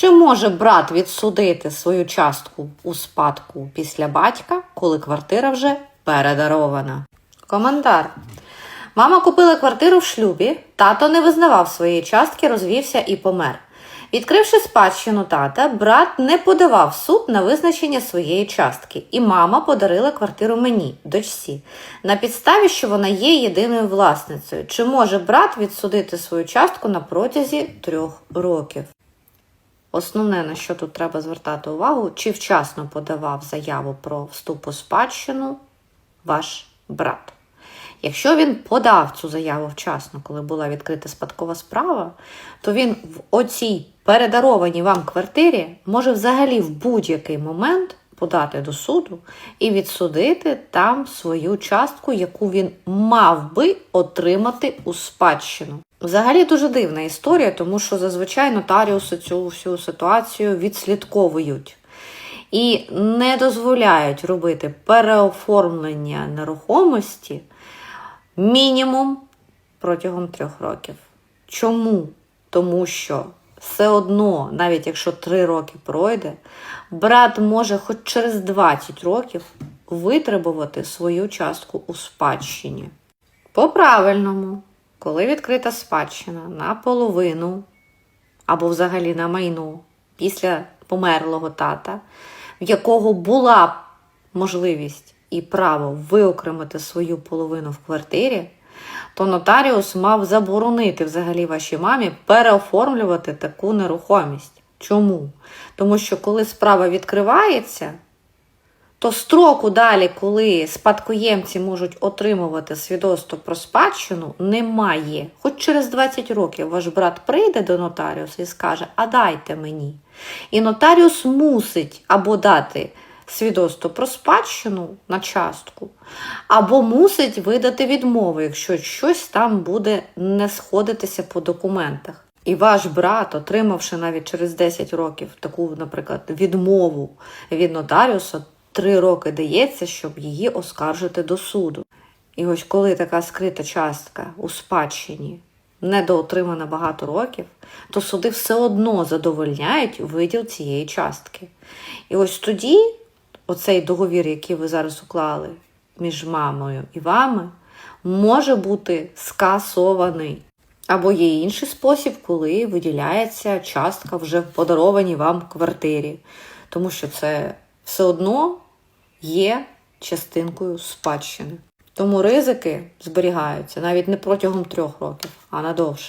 Чи може брат відсудити свою частку у спадку після батька, коли квартира вже передарована? Коментар. Мама купила квартиру в шлюбі, тато не визнавав своєї частки, розвівся і помер. Відкривши спадщину тата, брат не подавав суд на визначення своєї частки, і мама подарила квартиру мені, дочці, на підставі, що вона є єдиною власницею. Чи може брат відсудити свою частку на протязі трьох років? Основне, на що тут треба звертати увагу, чи вчасно подавав заяву про вступ у спадщину ваш брат. Якщо він подав цю заяву вчасно, коли була відкрита спадкова справа, то він в оцій передарованій вам квартирі може взагалі в будь-який момент подати до суду і відсудити там свою частку, яку він мав би отримати у спадщину. Взагалі дуже дивна історія, тому що зазвичай нотаріуси цю всю ситуацію відслідковують і не дозволяють робити переоформлення нерухомості мінімум протягом трьох років. Чому? Тому що все одно, навіть якщо три роки пройде, брат може хоч через 20 років витребувати свою частку у спадщині. По правильному, коли відкрита спадщина наполовину або взагалі на майно після померлого тата, в якого була можливість і право виокремити свою половину в квартирі, то нотаріус мав заборонити взагалі вашій мамі переоформлювати таку нерухомість. Чому? Тому що коли справа відкривається, то строку далі, коли спадкоємці можуть отримувати свідоцтво про спадщину, немає. Хоч через 20 років ваш брат прийде до нотаріуса і скаже, а дайте мені. І нотаріус мусить або дати свідоцтво про спадщину на частку, або мусить видати відмову, якщо щось там буде не сходитися по документах. І ваш брат, отримавши навіть через 10 років таку, наприклад, відмову від нотаріуса, три роки дається, щоб її оскаржити до суду. І ось коли така скрита частка у спадщині недоотримана багато років, то суди все одно задовольняють виділ цієї частки. І ось тоді оцей договір, який ви зараз уклали між мамою і вами, може бути скасований. Або є інший спосіб, коли виділяється частка вже в подарованій вам квартирі. Тому що це все одно є частинкою спадщини. Тому ризики зберігаються навіть не протягом трьох років, а надовше.